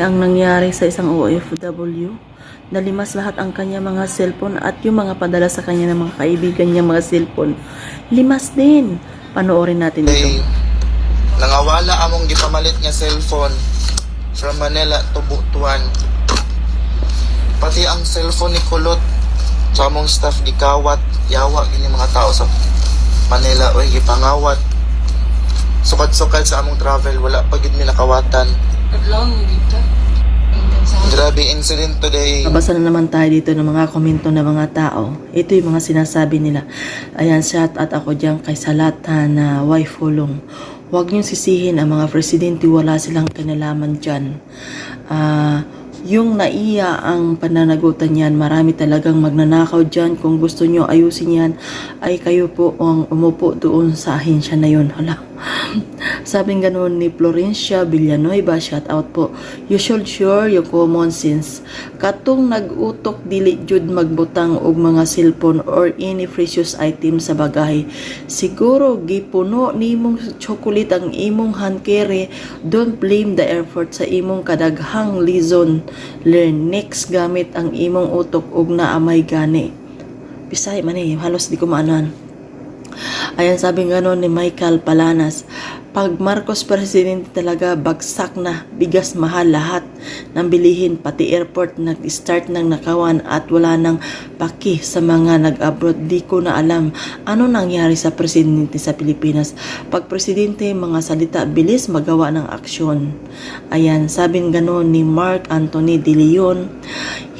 ang nangyari sa isang OFW. Nalimas lahat ang kanya mga cellphone at yung mga padala sa kanya ng mga kaibigan niya mga cellphone. Limas din. Panoorin natin ito. nangawala among gipamalit nga cellphone from Manila to Butuan. Pati ang cellphone ni Kulot sa among staff gikawat, yawa gini mga tao sa Manila oy gipangawat. Sukad-sukad sa among travel wala pa gid mi nakawatan. Grabe incident today. Nabasa na naman tayo dito ng mga komento ng mga tao. Ito yung mga sinasabi nila. Ayan, shout out ako dyan kay Salata na wife hulong. Huwag niyong sisihin ang mga presidente, wala silang kinalaman dyan. Ah, yung naiya ang pananagutan yan, marami talagang magnanakaw dyan. Kung gusto nyo ayusin yan, ay kayo po ang umupo doon sa ahensya na yun. Hala. Sabing ganun ni Florencia Villanueva, shout out po. You should sure yung common sense. Katong nag-utok dili jud magbutang og mga cellphone or any precious item sa bagay. Siguro gipuno nimong chocolate ang imong hand. Don't blame the effort sa imong kadaghang lison. Learn next gamit ang imong utok og naamay gani. Bisay man eh, halos di ko maanan. Ayan sabi nga ni Michael Palanas, pag Marcos presidente talaga bagsak na, bigas mahal lahat ng bilihin, pati airport nag-start ng nakawan at wala nang paki sa mga nag-abroad. Di ko na alam ano nangyari sa presidente sa Pilipinas. Pag presidente, mga salita, bilis magawa ng aksyon. Ayan, sabi ganon ni Mark Anthony De Leon,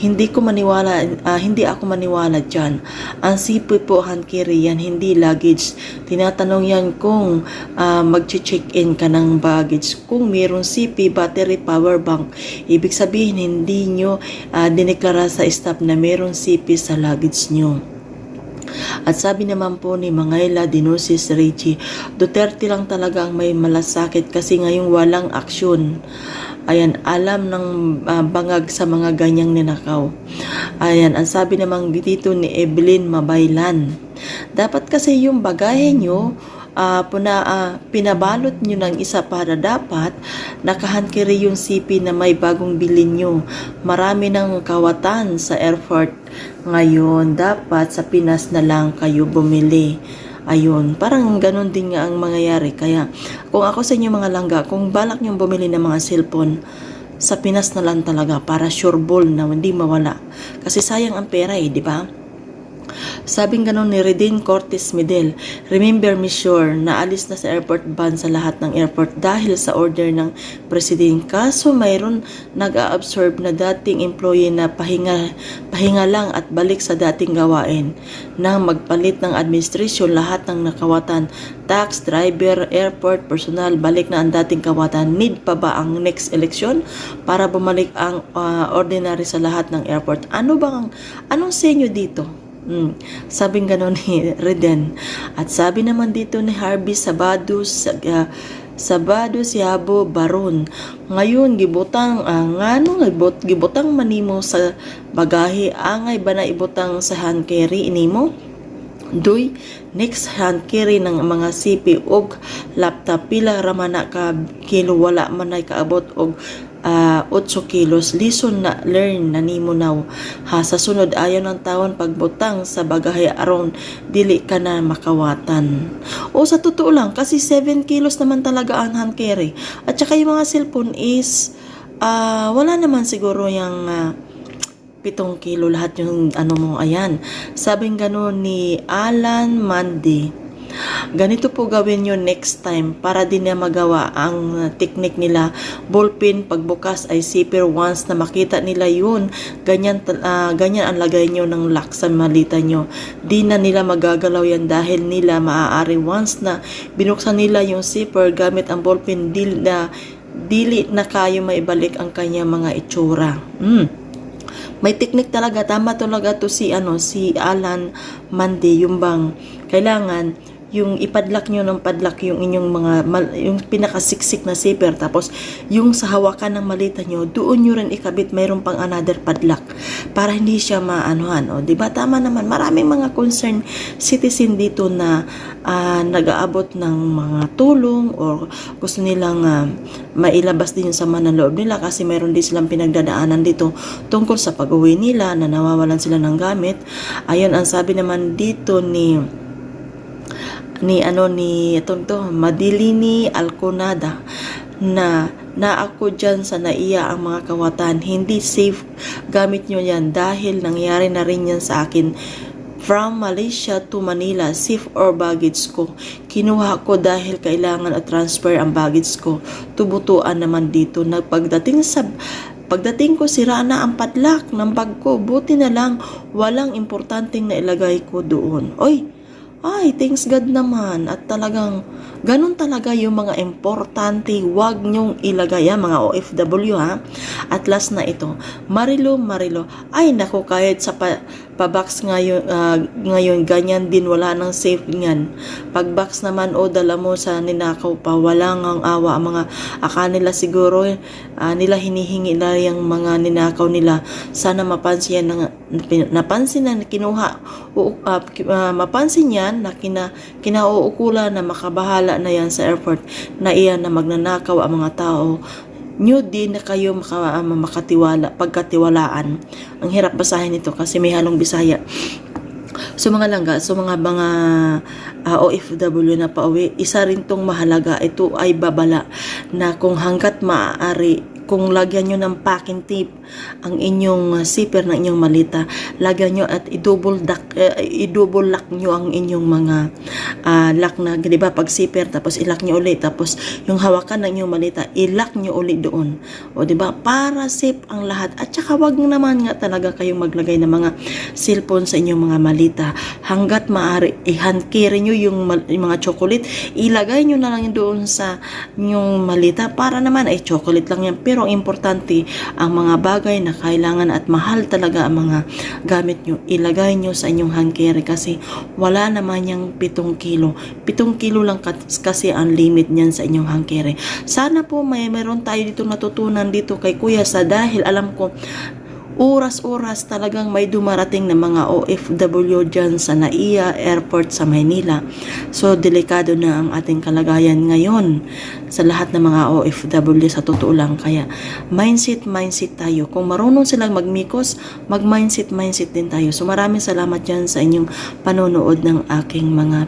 hindi ko maniwala, ah, hindi ako maniwala dyan. Ang sipi po hand yan, hindi luggage. Tinatanong yan kung ah, mag-check-in ka ng baggage. Kung mayroong CP, battery, power bank, ibig sabihin hindi nyo ah, dineklara sa staff na mayroong CP sa luggage nyo. At sabi naman po ni Mangayla Dinosis Reggie, Duterte lang talaga ang may malasakit kasi ngayong walang aksyon. Ayan, alam ng ah, bangag sa mga ganyang ninakaw. Ayan, ang sabi naman dito ni Evelyn Mabaylan, dapat kasi yung bagahe nyo, ah, puna, ah, pinabalot nyo ng isa para dapat nakahankiri yung CP na may bagong bilin nyo. Marami ng kawatan sa airport ngayon. Dapat sa Pinas na lang kayo bumili. Ayun, parang ganun din nga ang mangyayari. Kaya, kung ako sa inyo mga langga, kung balak nyo bumili ng mga cellphone, sa Pinas na lang talaga para sure ball na hindi mawala. Kasi sayang ang pera eh, di ba? Sabing ganon ni Redin Cortes Medel, remember me sure na alis na sa airport ban sa lahat ng airport dahil sa order ng presidente. Kaso mayroon nag-a-absorb na dating employee na pahinga, pahinga lang at balik sa dating gawain. Nang magpalit ng administrasyon lahat ng nakawatan, tax, driver, airport, personal, balik na ang dating kawatan. Need pa ba ang next election para bumalik ang ah, ordinary sa lahat ng airport? Ano bang, anong senyo dito? Mm. Sabing ganon ni Reden. At sabi naman dito ni Harvey Sabado sa uh, Sabado Siabo Baron. Ngayon gibutang uh, ngano gibut gibutang manimo sa bagahe angay ba na ibutang sa hand carry inimo? Doy, next hand carry ng mga CP og laptop. Pila ramana ka kilo wala man ay kaabot og ah, 8 kilos. Lison na learn na nimo now ha sa sunod ayon ng taon pagbutang sa bagahe aron dili ka na makawatan. O sa totoo lang kasi 7 kilos naman talaga ang hand carry. At saka yung mga cellphone is ah, wala naman siguro yung ah, pitong kilo lahat yung ano mo ayan. Sabing gano'n ni Alan Mandy ganito po gawin nyo next time para din na magawa ang uh, technique nila. Ballpen pagbukas ay zipper once na makita nila yun. Ganyan, ah, ganyan ang lagay nyo ng lock sa malita nyo. Di na nila magagalaw yan dahil nila maaari once na binuksan nila yung zipper gamit ang ballpen dili na dili na kayo maibalik ang kanya mga itsura. Mm. May technique talaga, tama talaga to si ano si Alan Mandi, yung bang kailangan yung ipadlak nyo ng padlak yung inyong mga, mal- yung pinakasiksik na zipper, tapos yung sa hawakan ng malita nyo, doon nyo rin ikabit, mayroon pang another padlock para hindi siya maanuhan. O, di ba? Tama naman. Maraming mga concerned citizen dito na ah, nag-aabot ng mga tulong or gusto nilang ah, mailabas din yung sama ng loob nila kasi mayroon din silang pinagdadaanan dito tungkol sa pag-uwi nila na nawawalan sila ng gamit. Ayun, ang sabi naman dito ni ni ano ni itong to, Madilini Alconada na na ako dyan sa naiya ang mga kawatan. Hindi safe gamit nyo yan dahil nangyari na rin yan sa akin. From Malaysia to Manila safe or baggage ko. Kinuha ko dahil kailangan at transfer ang baggage ko. Tubutuan naman dito. Nagpagdating sa Pagdating ko, sira na ang padlock ng bag ko. Buti na lang, walang importanteng na ilagay ko doon. Oy, ay, thanks God naman. At talagang, ganun talaga yung mga importante. Huwag nyong ilagay, ha, mga OFW, ha. At last na ito, Marilo, Marilo. Ay, nako, kahit sa pa, pa-box ngayon, ah, ngayon, ganyan din, wala nang safe niyan. Pag-box naman, o dala mo sa ninakaw pa, wala ngang awa. Ang mga, akala nila siguro, ah, nila hinihingi na yung mga ninakaw nila. Sana mapansin yan, na, napansin na kinuha, u, ah, ki- ah, mapansin yan na kina, kinauukula na makabahala na yan sa airport na iyan na magnanakaw ang mga tao nyo din na kayo maka, ah, makatiwala, pagkatiwalaan. Ang hirap basahin ito kasi may halong bisaya. So mga langga, so mga mga ah, OFW na pauwi, isa rin tong mahalaga, ito ay babala na kung hanggat maaari, kung lagyan nyo ng packing tape ang inyong ah, zipper ng inyong malita, lagyan nyo at i-double lock, eh, i-double lock nyo ang inyong mga ah, lock na, di ba, pag zipper, tapos i-lock nyo ulit, tapos yung hawakan ng inyong malita, i-lock nyo ulit doon. O di ba, para safe ang lahat. At saka wag naman nga talaga kayong maglagay ng mga cellphone sa inyong mga malita. Hanggat maaari, i-hand carry nyo yung, mal- yung mga chocolate, ilagay nyo na lang doon sa inyong malita para naman ay chocolate lang yan. Pero ang importante, ang mga bagay na kailangan at mahal talaga ang mga gamit nyo, ilagay nyo sa inyong hand carry kasi wala naman yung pitong kilo. Pitong kilo lang kasi ang limit niyan sa inyong hand carry. Sana po may meron tayo dito natutunan dito kay Kuya sa dahil alam ko oras-oras talagang may dumarating na mga OFW dyan sa NAIA Airport sa Maynila. So, delikado na ang ating kalagayan ngayon sa lahat ng mga OFW sa totoo lang. Kaya, mindset, mindset tayo. Kung marunong silang magmikos, mag-mindset, mindset din tayo. So, maraming salamat dyan sa inyong panonood ng aking mga